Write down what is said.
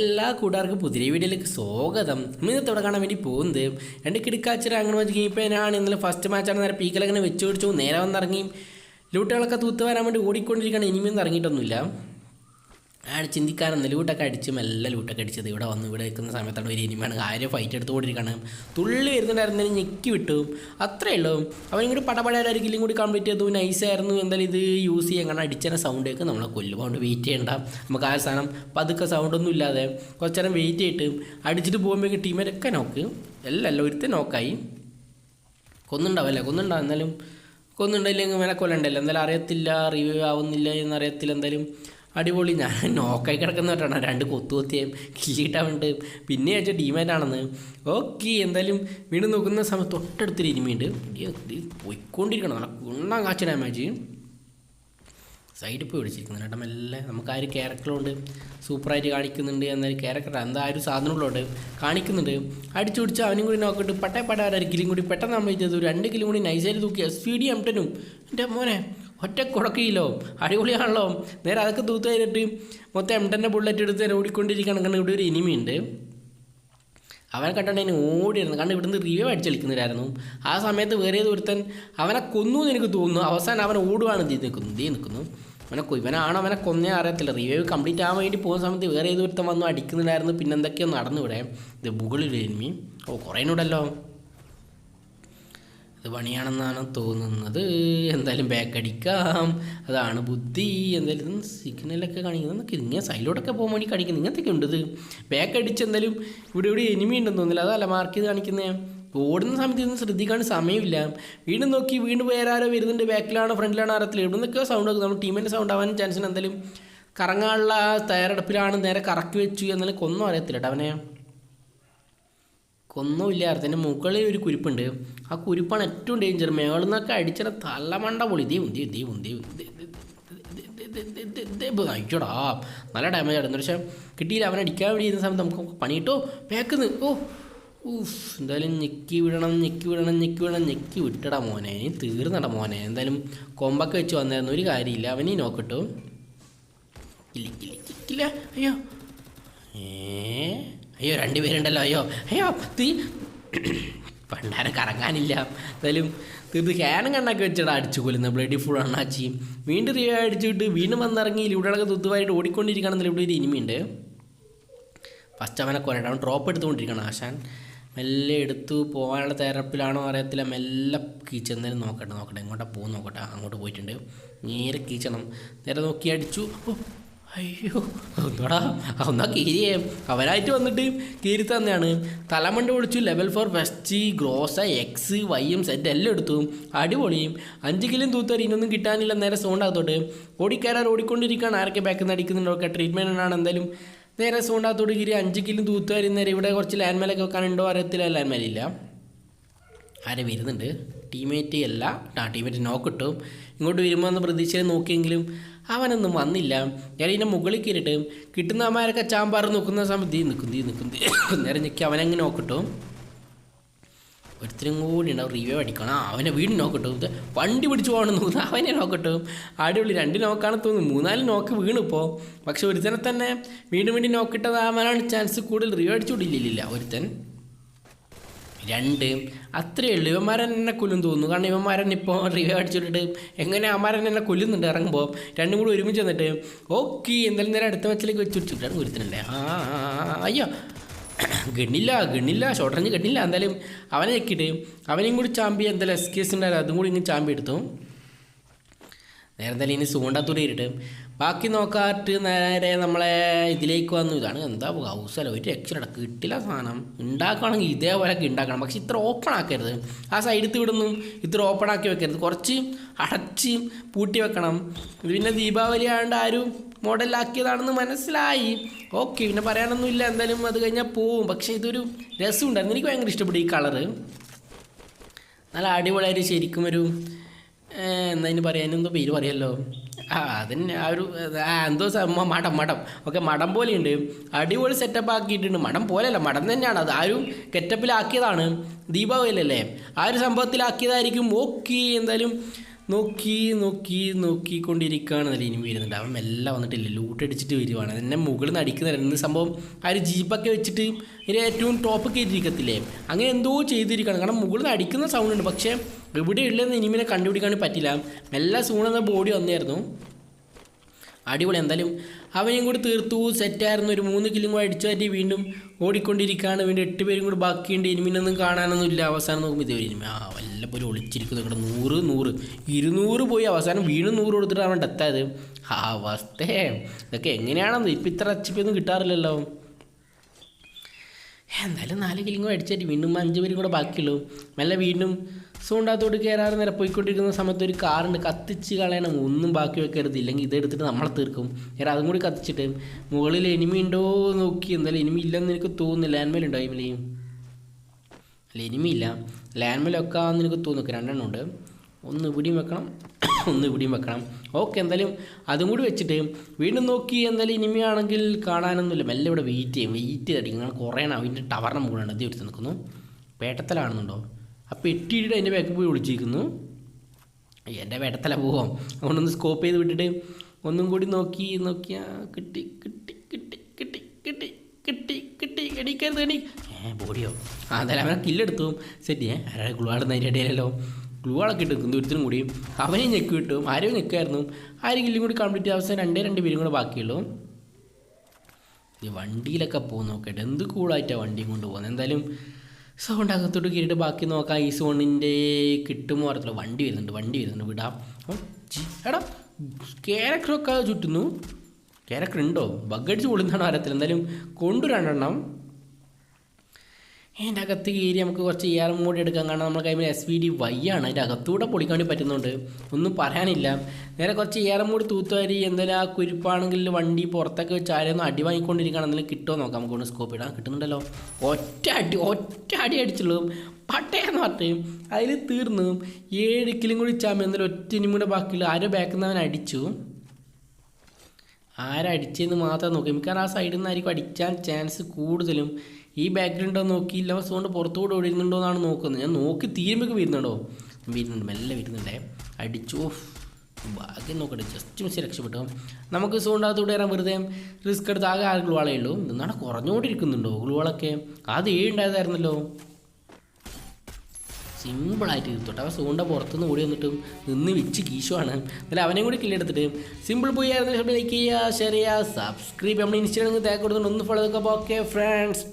എല്ലാ കൂട്ടുകാർക്കും പുതിയ വീഡിയോയിലേക്ക് സ്വാഗതം. ഇന്നത്തെ ഇവിടെ കാണാൻ വേണ്ടി പോകുന്നത് രണ്ട് കിടക്കാച്ചിരി അങ്ങനെ വെച്ച് ഞാൻ ഇന്നലെ ഫസ്റ്റ് മാച്ചാണ് നേരെ പീക്കലങ്ങനെ വെച്ച് പിടിച്ചു. നേരെ വന്നിറങ്ങി. ലൂട്ടുകളൊക്കെ തൂത്ത് വരാൻ വേണ്ടി ഓടിക്കൊണ്ടിരിക്കുകയാണ്. ഇനിമയൊന്നും ഇറങ്ങിയിട്ടൊന്നുമില്ല. അയാൾ ചിന്തിക്കാറുണ്ട് ലൂട്ടൊക്കെ അടിച്ച് മെല്ലെ ലൂട്ടൊക്കെ അടിച്ചത്. ഇവിടെ വന്ന് ഇവിടെ നിൽക്കുന്ന സമയത്താണ് ഒരു ഇനിമയാണ് ആരും ഫൈറ്റ് എടുത്ത് കൊണ്ടിരിക്കണം തുള്ളി വരുന്നുണ്ടായിരുന്നതിന് ഞെക്കി വിട്ടു. അത്രേ ഉള്ളൂ. അവനും കൂടി പടപടയാലായിരിക്കും കൂടി കംപ്ലീറ്റ് ചെയ്തു. നൈസായിരുന്നു എന്തായാലും ഇത് യൂസ് ചെയ്യാൻ കാരണം അടിച്ചതിനെ സൗണ്ട് കേൾക്കും നമ്മളെ കൊല്ലും അതുകൊണ്ട് വെയിറ്റ് ചെയ്യണ്ട. നമുക്ക് ആ സാധനം പതുക്കെ സൗണ്ടൊന്നും ഇല്ലാതെ കുറച്ച് നേരം വെയിറ്റ് ചെയ്തിട്ട് അടിച്ചിട്ട് പോകുമ്പോഴേക്ക് ടീമിലൊക്കെ നോക്ക് എല്ലാം അല്ല ഒരുത്തെ നോക്കായി കൊന്നുണ്ടാവല്ലേ? കൊന്നുണ്ടാവും എന്നാലും കൊന്നുണ്ടായില്ലെങ്കിൽ മേലെ കൊല്ലണ്ടല്ലോ. എന്തായാലും അറിയത്തില്ല. റിവ്യൂ ആവുന്നില്ല എന്നറിയത്തില്ല എന്തായാലും അടിപൊളി. ഞാൻ നോക്കായി കിടക്കുന്നവരാണ് രണ്ട് കൊത്തു കൊത്തിയും കില്ലിട്ടാവുണ്ട് പിന്നെ വെച്ചാൽ ആണെന്ന്. ഓക്കെ എന്തായാലും വീണ്ടും നോക്കുന്ന സമയത്ത് തൊട്ടടുത്തൊരു ഇനിമയുണ്ട് പോയിക്കൊണ്ടിരിക്കണം. നല്ല ഗുണം കാച്ച ഡാമേജ് സൈഡിൽ പോയി പിടിച്ചിരിക്കുന്നുണ്ട് കേട്ടോ മെല്ലെ നമുക്ക് ആ ഒരു ക്യാരക്ടറുണ്ട് സൂപ്പറായിട്ട് കാണിക്കുന്നുണ്ട് എന്നൊരു ക്യാരക്ടർ എന്താ ഒരു സാധനമുള്ളതുകൊണ്ട് കാണിക്കുന്നുണ്ട്. അടിച്ചു പിടിച്ച് അവനും കൂടി നോക്കിയിട്ട് പട്ടേ പട്ട കിലും കൂടി പെട്ടെന്ന് നമ്മൾ ചെയ്തത്. രണ്ട് കിലും കൂടി നൈസായിട്ട് തൂക്കി. എസ് വി ഡി എംടനും എന്റെ മോനെ ഒറ്റ കുടക്കിയില്ലോ അടിപൊളിയാണല്ലോ. നേരെ അതൊക്കെ തൂത്ത് കഴിഞ്ഞിട്ട് മൊത്തം എംടന്റെ ബുള്ളറ്റ് എടുത്ത് നേരെ ഓടിക്കൊണ്ടിരിക്കുകയാണ്. കാരണം ഇവിടെ ഒരു ഇനിമയുണ്ട് അവനെ കണ്ടിട്ട് അതിന് ഓടിയിരുന്നു കാരണം ഇവിടുന്ന് റിവ്യൂ അടിച്ചളിക്കുന്നവരായിരുന്നു ആ സമയത്ത് വേറെ ഒരുത്തൻ അവനെ കൊന്നു എന്ന് എനിക്ക് തോന്നുന്നു. അവസാനം അവനെ ഓടുവാണ് തീ നിൽക്കുന്നു. ഇതേ നിൽക്കുന്നു. അവനെ ഇവനാണോ അവനെ കൊന്നേ അറിയത്തില്ല. റിവ്യൂ കംപ്ലീറ്റ് ആവാൻ വേണ്ടി പോകുന്ന സമയത്ത് വേറെ ഏത് ഒരുത്തൻ വന്നു അടിക്കുന്നുണ്ടായിരുന്നു. പിന്നെ എന്തൊക്കെയോ നടന്നു ഇവിടെ ഇത് മുകളിൽ എനിമി ഓ കുറേ ഉണ്ടല്ലോ. ഇത് പണിയാണെന്നാണ് തോന്നുന്നത്. എന്തായാലും ബാക്ക് അടിക്കാം. അതാണ് ബുദ്ധി. എന്തായാലും സിഗ്നലൊക്കെ കാണിക്കുന്നത് ഇങ്ങനെ സൈഡിലോട്ടൊക്കെ പോകാൻ വേണ്ടി കാണിക്കുന്നത് ഇങ്ങനത്തെയൊക്കെ ഉണ്ട് ഇത് ബാക്ക് അടിച്ച് എന്തായാലും ഇവിടെ ഇവിടെ എനിമി ഉണ്ടെന്ന് തോന്നില്ല അതല്ല മാർക്ക് ചെയ്ത് കാണിക്കുന്നത് ഓടുന്ന സമയത്ത് ഇതൊന്നും ശ്രദ്ധിക്കാൻ സമയമില്ല. വീണ്ടും നോക്കി വീണ്ടും വേറെ ആരോ വരുന്നുണ്ട്. ബാക്കിലാണോ ഫ്രണ്ടിലാണോ അറിയത്തില്ല. ഇവിടെ നിന്നൊക്കെ സൗണ്ട് വെക്കും നമ്മൾ ടീമിന്റെ സൗണ്ട് ആവാൻ ചാൻസിന് എന്തായാലും കറങ്ങാനുള്ള തയ്യാറെടുപ്പിലാണ് നേരെ കറക്കി വെച്ചു. എന്നാലും കൊന്നും അറിയത്തില്ല കേട്ടോ അവനെ. കൊന്നുമില്ല അതിന്റെ മുകളിൽ ഒരു കുരിപ്പുണ്ട് ആ കുരിപ്പാണ് ഏറ്റവും ഡേഞ്ചർ മേളിൽ നിന്നൊക്കെ അടിച്ചിട്ട് തലമണ്ട പൊളി ദൈവം ഉന്തി ദേ ഉന്തി അയ്യോടാ നല്ല ഡാമേജ് ആയിരുന്നു പക്ഷേ കിട്ടിയില്ല അവനെ അടിക്കാൻ വേണ്ടി ഇരുന്ന സമയത്ത് നമുക്ക് പണിയിട്ടോ പേക്കുന്ന് ഓ ഊഫ് എന്തായാലും ഞെക്കി വിടണം ഞെക്കി വിടണം ഞെക്കി വിടണം ഞെക്കി വിട്ടടാ മോനെ തീർന്നടാ മോനെ എന്തായാലും കൊമ്പൊക്കെ വെച്ച് വന്നായിരുന്നു ഒരു കാര്യമില്ല അവനീ നോക്കട്ടോ ഇല്ല ഇല്ല ഇല്ല അയ്യോ ഏ അയ്യോ രണ്ടുപേരുണ്ടല്ലോ അയ്യോ. അയ്യോ തീ. പണ്ടാരം കറങ്ങാനില്ല. എന്തായാലും തീർത്ത് ക്യാനും കണ്ണൊക്കെ വെച്ചിട്ട് അടിച്ചു കൊല്ലുന്ന ബ്ലഡി ഫുൾ അണ്ണാച്ചി. വീണ്ടും റിവ്യൂ അടിച്ചിട്ട് വീണ്ടും വന്നിറങ്ങി ഇവിടെയൊക്കെ തുത്തുവായിട്ട് ഓടിക്കൊണ്ടിരിക്കുകയാണെന്നില്ല ഇവിടെ ഒരു ഇനിമിയുണ്ട് ഫസ്റ്റ് അവനെ കൊല്ലട്ടെ അവൻ ഡ്രോപ്പ് എടുത്തുകൊണ്ടിരിക്കണം ആശാൻ. മെല്ലെ എടുത്തു പോകാനുള്ള തെരപ്പിലാണോ അറിയത്തില്ല. മെല്ലെ കീച്ചെന്നാലും നോക്കട്ടെ നോക്കട്ടെ. എങ്ങോട്ടാണ് പോകും നോക്കട്ടെ. അങ്ങോട്ട് പോയിട്ടുണ്ട്. നേരെ കീച്ചണം. നേരെ നോക്കി അടിച്ചു. അയ്യോ ഒന്നടാ ഒന്നാ കീരിയേ? അവരായിട്ട് വന്നിട്ട് കീരി തന്നെയാണ്. തലമണ്ട ഒടിച്ചു level four west ഗ്രോസ X Y വൈയും സെറ്റ് എല്ലാം എടുത്തു. അടിപൊളിയും. അഞ്ച് കിലും തൂത്തറി ഇനൊന്നും കിട്ടാനില്ല നേരെ സോണ്ടാകത്തോട്ട് ഓടിക്കാരാർ ഓടിക്കൊണ്ടിരിക്കുകയാണ്. ആരൊക്കെ ബാക്കിൽ നിന്ന് അടിക്കുന്നുണ്ടോ? ഒക്കെ ട്രീറ്റ്മെന്റ് ആണ് എന്തായാലും. നേരെ സോണ്ടാകത്തോട്ട് കീരി അഞ്ച് കിലും തൂത്തുകാരി നേരെ ഇവിടെ കുറച്ച് ലാൻഡ്മേലൊക്കെ വെക്കാനുണ്ടോ? അറിയത്തില്ല. ലാൻഡ്മേലില്ല ആരെ വരുന്നുണ്ട്? ടീമേറ്റ് അല്ല. ആ ടീമേറ്റ് നോക്കിട്ടു ഇങ്ങോട്ട് വരുമ്പോൾ എന്ന് പ്രതീക്ഷയിൽ നോക്കിയെങ്കിലും അവനൊന്നും വന്നില്ല. ഞാൻ ഇതിന്റെ മുകളിൽ കയറിയിട്ട് കിട്ടുന്ന അമ്മമാരൊക്കെ ചാമ്പാറ് നോക്കുന്ന സമയത്ത് തീ നിൽക്കും തീ നിൽക്കും നേരെ ഞെക്കി അവനങ്ങ് നോക്കിട്ടും ഒരുത്തരും കൂടി ഉണ്ടാവും റിവ്യൂ അടിക്കണം. അവനെ വീട് നോക്കട്ടു വണ്ടി പിടിച്ചു പോകണം തോന്നുന്നു. അവനെ നോക്കട്ടു അടിപൊളി. രണ്ട് നോക്കാണ് തോന്നുന്നു. മൂന്നാൽ നോക്ക് വീണിപ്പോൾ പക്ഷെ ഒരുത്തനെ തന്നെ വീണ്ടും വീണ്ടും നോക്കിട്ടതാവാനാണ് ചാൻസ് കൂടുതൽ. റിവ്യൂ അടിച്ചുകൂടിയില്ല ഒരുത്തൻ രണ്ട്. അത്രയേ ഉള്ളൂ. ഇവന്മാരൻ എന്നെ കൊല്ലും തോന്നുന്നു. കാരണം ഇവന്മാരൻ ഇപ്പോൾ റിവ്യൂ അടിച്ചിട്ട് എങ്ങനെ അമ്മാരൻ എന്നെ കൊല്ലുന്നുണ്ട് ഇറങ്ങുമ്പോൾ രണ്ടും കൂടി ഒരുമിച്ച് വന്നിട്ട് ഓക്കെ എന്തായാലും നേരെ അടുത്ത മച്ചിലേക്ക് വെച്ച്. വെച്ചിട്ടാണ് ഒരുത്തനുണ്ടേ ആ അയ്യോ. ഗണ്ണില്ല ഗണ്ണില്ല. ഷോർട്ടറിഞ്ഞ് ഗണ്ണില്ല. എന്തായാലും അവനെ ഞെക്കിയിട്ട് അവനെയും കൂടി ചാമ്പി എന്തായാലും എസ് കെ എസ് ഉണ്ടായാലും അതും കൂടി ഇങ്ങനെ ചാമ്പി എടുത്തു നേരെ എന്തായാലും ഇനി സൂണ്ടാത്തൂടെ ഇരിട്ട് ബാക്കി നോക്കാട്ട് നേരെ നമ്മളെ ഇതിലേക്ക് വന്നു. ഇതാണ് എന്താ ഹൗസല്ല ഒരു രക്ഷയുടെ കിട്ടില്ല സാധനം. ഉണ്ടാക്കുകയാണെങ്കിൽ ഇതേപോലെയൊക്കെ ഉണ്ടാക്കണം. പക്ഷെ ഇത്ര ഓപ്പൺ ആക്കരുത്. ആ സൈഡിൽ വിടുന്നു ഇത്ര ഓപ്പൺ ആക്കി വെക്കരുത്. കുറച്ച് അടച്ച് പൂട്ടി വെക്കണം. ഇത് പിന്നെ ദീപാവലി ആയതുകൊണ്ട് ആരും മോഡലാക്കിയതാണെന്ന് മനസ്സിലായി. ഓക്കെ പിന്നെ പറയാനൊന്നുമില്ല എന്തായാലും അത് കഴിഞ്ഞാൽ പോവും. പക്ഷേ ഇതൊരു രസമുണ്ടായിരുന്നു. എനിക്ക് ഭയങ്കര ഇഷ്ടപ്പെട്ടു ഈ കളറ് നല്ല അടിപൊളിയായിട്ട് ശരിക്കും ഒരു എന്താ എന്തോ പേര് പറയല്ലോ? ആ അതിന് ആ ഒരു എന്തോ മടം മഠം മഠം. ഓക്കെ മഠം പോലെയുണ്ട്. അടിപൊളി സെറ്റപ്പ് ആക്കിയിട്ടുണ്ട്. മഠം പോലെയല്ല മഠം തന്നെയാണ്. അത് ആ ഒരു ഗെറ്റപ്പിലാക്കിയതാണ് ദീപാവലി അല്ലേ ആ ഒരു സംഭവത്തിലാക്കിയതായിരിക്കും. ഓക്കെ എന്തായാലും നോക്കി നോക്കി നോക്കിക്കൊണ്ടിരിക്കുകയാണ്. നല്ല ഇനി വരുന്നുണ്ട്. അവൻ മെല്ലെ വന്നിട്ടില്ല ലൂട്ട് അടിച്ചിട്ട് വരുവാണ്. എന്നെ മുകളിൽ നിന്ന് അടിക്കുന്ന എന്ത് സംഭവം ആ ഒരു ജീപ്പൊക്കെ വെച്ചിട്ട് ഇതിന് ഏറ്റവും ടോപ്പ് കയറ്റിയിരിക്കത്തില്ലേ അങ്ങനെ എന്തോ ചെയ്തിരിക്കുകയാണ്. കാരണം മുകളിൽ നിന്ന് അടിക്കുന്ന സൗണ്ട് ഉണ്ട്. പക്ഷേ എവിടെയുള്ളതെന്ന് ഇനിമിനെ കണ്ടുപിടിക്കാൻ പറ്റില്ല. മെല്ലെ സൂണെന്ന ബോഡി വന്നായിരുന്നു. അടിപൊളി. എന്തായാലും അവനെയും കൂടി തീർത്തു. സെറ്റായിരുന്നു. ഒരു മൂന്ന് കില്ലും കൂടെ അടിച്ചു മാറ്റി വീണ്ടും ഓടിക്കൊണ്ടിരിക്കുകയാണ്. വീണ്ടും എട്ട് പേരും കൂടി ബാക്കിയുണ്ട്. ഇനിമിനൊന്നും കാണാനൊന്നും ഇല്ല. അവസാനം നോക്കുമ്പോൾ ഇതേ ഇനിമി ആ വല്ലപ്പോഴും ഒളിച്ചിരിക്കുന്നു. ഇവിടെ നൂറ് നൂറ്. ഇരുന്നൂറ് പോയി. അവസാനം വീണ്ടും നൂറ് കൊടുത്തിട്ടാണ് അവൻ ഡെത്തായത് ആ അവസ്ഥ. ഇതൊക്കെ എങ്ങനെയാണെന്ന് ഇപ്പം ഇത്ര അച്ചിപ്പൊന്നും കിട്ടാറില്ലല്ലോ. എന്തായാലും നാല് കിലും കൂടെ അടിച്ചിട്ട് വീണ്ടും അഞ്ച് പേരും കൂടെ ബാക്കിയുള്ളൂ. മെല്ലെ വീണ്ടും സൂണ്ടാത്തോട്ട് കയറാറ് നേരെ പോയിക്കൊണ്ടിരിക്കുന്ന സമയത്ത് ഒരു കാറുണ്ട്. കത്തിച്ച് കളയണം. ഒന്നും ബാക്കി വെക്കരുത്. ഇല്ലെങ്കിൽ ഇതെടുത്തിട്ട് നമ്മളെ തീർക്കും. നേരെ അതും കൂടി കത്തിച്ചിട്ട് മുകളിൽ എനിമി ഉണ്ടോ നോക്കി. എന്തായാലും എനിമി ഇല്ലെന്ന് എനിക്ക് തോന്നുന്നില്ല ലാൻഡ്മേൽ ഉണ്ടോ ഇമിലി അല്ല എനിമി ഇല്ല. ലാൻഡ്മേൽ വെക്കാമെന്ന് എനിക്ക് തോന്നുന്നു. രണ്ടെണ്ണം ഉണ്ട്. ഒന്ന് ഇവിടെയും വെക്കണം. ഒന്ന് ഇവിടെയും വെക്കണം. ഓക്കെ എന്തായാലും അതും കൂടി വെച്ചിട്ട് വീണ്ടും നോക്കി എന്തായാലും ഇനിമയാണെങ്കിൽ കാണാനൊന്നുമില്ല. മെല്ലെ ഇവിടെ വെയിറ്റ് ചെയ്യും. വെയിറ്റ് ചെയ്തിട്ട് ഇങ്ങനെ കുറേ അതിന്റെ ടവറിന് മുകളിലാണ് അത് എടുത്ത് നിൽക്കുന്നു. വേട്ടത്തലാണെന്നുണ്ടോ? അപ്പോൾ എട്ടിയിട്ട് അതിന്റെ ബാക്കിൽ പോയി വിളിച്ചിരിക്കുന്നു എന്റെ വേട്ടത്തല പോവാം. അതുകൊണ്ടൊന്ന് സ്കോപ്പ് ചെയ്ത് വിട്ടിട്ട് ഒന്നും കൂടി നോക്കി നോക്കിയാൽ കിട്ടി കിട്ടി കിട്ടി കിട്ടി കിട്ടി കിട്ടി കിട്ടി. എണീക്കരുത് എണീ ഏ ബോഡിയോ ആ അവനെ കില്ലെടുത്തു സെറ്റ് ഏ ആരാളെ ഗുളുവാടുന്നതിന്റെ ഇടയിലല്ലോ. ഗുളുവാളൊക്കെ ഇട്ട് നിൽക്കുന്നു ഒരുത്തിനും കൂടി അവനെ ഞെക്കി കിട്ടും ആരും ഞെക്കായിരുന്നു. ആരെങ്കിലും കൂടി കംപ്ലീറ്റ് അവസാനം രണ്ടേ രണ്ട് പേരും കൂടെ ബാക്കിയുള്ളൂ. ഈ വണ്ടിയിലൊക്കെ പോകും നോക്കട്ടെ എന്ത് കൂളായിട്ടാണ് വണ്ടിയും കൊണ്ട് പോകുന്നത് എന്തായാലും സൗണ്ട് അകത്തോട്ട് കയറിയിട്ട് ബാക്കി നോക്കാം. ഈ സോണിന്റെ കിട്ടുമോ അറിയത്തില്ല. വണ്ടി വരുന്നുണ്ട് വണ്ടി വരുന്നുണ്ട്. വിടാം. എടാ ക്യാരക്ടറൊക്കെ ചുറ്റുന്നു. ക്യാരക്ടർ ഉണ്ടോ? ബഗ്ഗടിച്ച് കൊള്ളുന്നതാണോ അറിയത്തില്ല. എന്തായാലും കൊണ്ടു രണ്ടെണ്ണം അതിന്റെ അകത്ത് കയറി നമുക്ക് കുറച്ച് ഇയാറും മോഡ് എടുക്കാം കാരണം നമ്മുടെ കൈമിൽ എസ് വി ഡി വൈ ആണ്. അതിന്റെ അകത്തൂടെ പൊളിക്കാൻ വേണ്ടി പറ്റുന്നുണ്ട്. ഒന്നും പറയാനില്ല. നേരെ കുറച്ച് ഇയാറും മോഡ് തൂത്തുവാരി എന്തായാലും ആ കുരിപ്പാണെങ്കിൽ വണ്ടി പുറത്തൊക്കെ വെച്ച് ആരെയൊന്നും അടി വാങ്ങിക്കൊണ്ടിരിക്കുകയാണ് എന്തെങ്കിലും കിട്ടുമോ നോക്കാം. നമുക്ക് ഒന്ന് സ്കോപ്പ് ഇടാൻ കിട്ടുന്നുണ്ടല്ലോ. ഒറ്റ അടി ഒറ്റ അടി അടിച്ചുള്ളൂ. പട്ടയെന്ന് പറഞ്ഞു അതിൽ തീർന്നു. ഏഴ് കിലും കൂടി ചാമ്പ എന്തായാലും ഒറ്റ ഇനിയും കൂടെ ബാക്കിയുള്ള ആരോ ബാക്കിൽ നിന്ന് അവൻ അടിച്ചു. ആരടിച്ചെന്ന് മാത്രം നോക്കും. എനിക്കാൻ ആ സൈഡിൽ നിന്നായിരിക്കും അടിക്കാൻ ചാൻസ് കൂടുതലും. ഈ ബാക്ക്ഗ്രൗണ്ടോ നോക്കിയില്ല കൊണ്ട് പുറത്തുകൂടെ ഓടിയിരുന്നുണ്ടോ എന്നാണ് നോക്കുന്നത്. ഞാൻ നോക്കി തീരുമ്പോൾ വരുന്നുണ്ടോ? വരുന്നുണ്ട് മെല്ലെ വരുന്നുണ്ടേ. അടിച്ചു. ഭാഗ്യം നോക്കട്ടെ ജസ്റ്റ് മിസ് രക്ഷപ്പെട്ടു. നമുക്ക് സോണ്ടാകത്തൂടെ വരാൻ വെറുതെ. റിസ്ക് എടുത്ത് ആകെ ആറ് ഗ്ലുവാളേ ഉള്ളൂ. എന്നാണ് കുറഞ്ഞുകൊണ്ടിരിക്കുന്നുണ്ടോ ഗ്ലുവാളൊക്കെ അത് ഏഴുണ്ടായതായിരുന്നല്ലോ സിമ്പിളായിട്ട് തീർത്തോട്ടെ അവൻ സൂണ്ട പുറത്തുനിന്ന് ഓടി വന്നിട്ടും നിന്ന് വെച്ച് കീശുവാണ്. എന്നാലും അവനെയും കൂടി കില്ലെടുത്തിട്ട് സിമ്പിൾ പോയി ആയിരുന്നു. ലൈക്ക് ചെയ്യുക ഷെയർ ചെയ്യുക സബ്സ്ക്രൈബ് നമ്മുടെ ഇൻസ്റ്റാഗ്രാമിൽ തേക്ക് കൊടുത്തുകൊണ്ട് ഒന്ന് ഫോളോ ഓക്കെ ഫ്രണ്ട്സ്